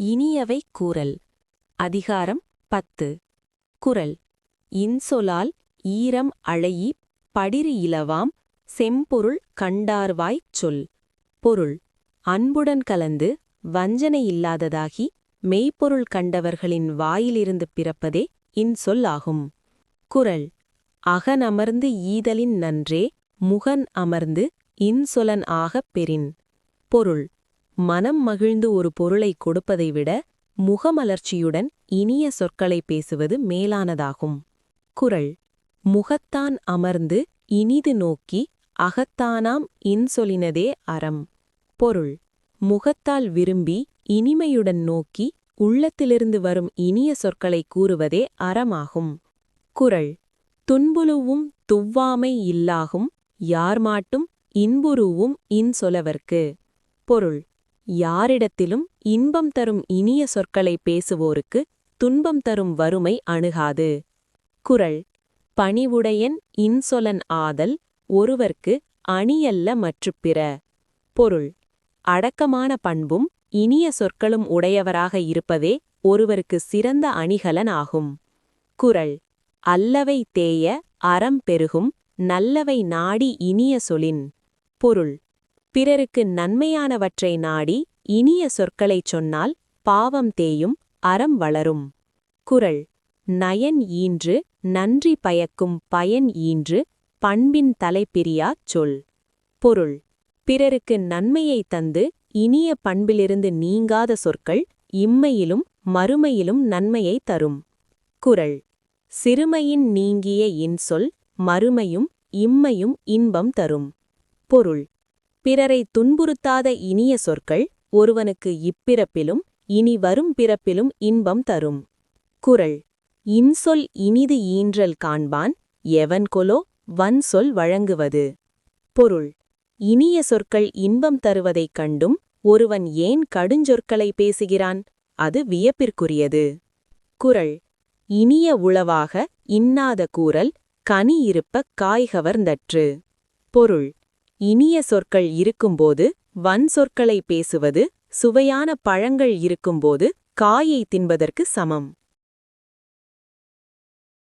இனியவை கூறல். அதிகாரம் பத்து. குரல் இன்சொலால் ஈரம் அழையி படிறு இலவாம் செம்பொருள் கண்டார்வாய்ச் சொல். பொருள். அன்புடன் கலந்து வஞ்சனை இல்லாததாகி மெய்ப்பொருள் கண்டவர்களின் வாயிலிருந்து பிறப்பதே இன்சொல் ஆகும். குரல் அகனமர்ந்து ஈதலின் நன்றே முகன் அமர்ந்து இன்சொலன் ஆகப் பெறின். பொருள். மனம் மகிழ்ந்து ஒரு பொருளை கொடுப்பதை விட முகமலர்ச்சியுடன் இனிய சொற்களை பேசுவது மேலானதாகும். குரல். முகத்தான் அமர்ந்து இனிது நோக்கி அகத்தானாம் இன்சொலினதே அறம். பொருள். முகத்தால் விரும்பி இனிமையுடன் நோக்கி உள்ளத்திலிருந்து வரும் இனிய சொற்களை கூறுவதே அறமாகும். குரல். துன்புலுவும் துவ்வாமை இல்லாகும் யார்மாட்டும் இன்புருவும் இன்சொலவர்க்கு. பொருள். யாரிடத்திலும் இன்பம் தரும் இனிய சொற்களை பேசுவோருக்கு துன்பம் தரும் வறுமை அணுகாது. குரல் பணிவுடையன் இன்சொலன் ஆதல் ஒருவர்க்கு அணியல்ல மற்றுப் பிற. பொருள் அடக்கமான பண்பும் இனிய சொற்களும் உடையவராக இருப்பதே ஒருவருக்கு சிறந்த அணிகலன் ஆகும். குரல் அல்லவை தேய அறம் பெருகும் நல்லவை நாடி இனிய சொலின் பொருள் பிறருக்கு நன்மையானவற்றை நாடி இனிய சொற்களைச் சொன்னால் பாவம் தேயும் அறம் வளரும். குரல் நயன் ஈன்று நன்றி பயக்கும் பயன் ஈன்று பண்பின் தலைப்பிரியாச் சொல். பொருள் பிறருக்கு நன்மையை தந்து இனிய பண்பிலிருந்து நீங்காத சொற்கள் இம்மையிலும் மறுமையிலும் நன்மையை தரும். குரல் சிறுமையின் நீங்கிய இன்சொல் மறுமையும் இம்மையும் இன்பம் தரும். பொருள் பிறரை துன்புறுத்தாத இனிய சொற்கள் ஒருவனுக்கு இப்பிறப்பிலும் இனி வரும் பிறப்பிலும் இன்பம் தரும். குரல் இன்சொல் இனிது ஈன்றல் காண்பான் எவன் கொலோ வன்சொல் வழங்குவது. பொருள் இனிய சொற்கள் இன்பம் தருவதைக் கண்டும் ஒருவன் ஏன் கடுஞ்சொற்களை பேசுகிறான் அது வியப்பிற்குரியது. குரல் இனிய உளவாக இன்னாத கூறல் கனி இருப்ப காய்கவர்ந்தற்று. பொருள் இனிய சொற்கள் இருக்கும்போது வன் சொற்களை பேசுவது சுவையான பழங்கள் இருக்கும்போது காயை தின்பதற்கு சமம்.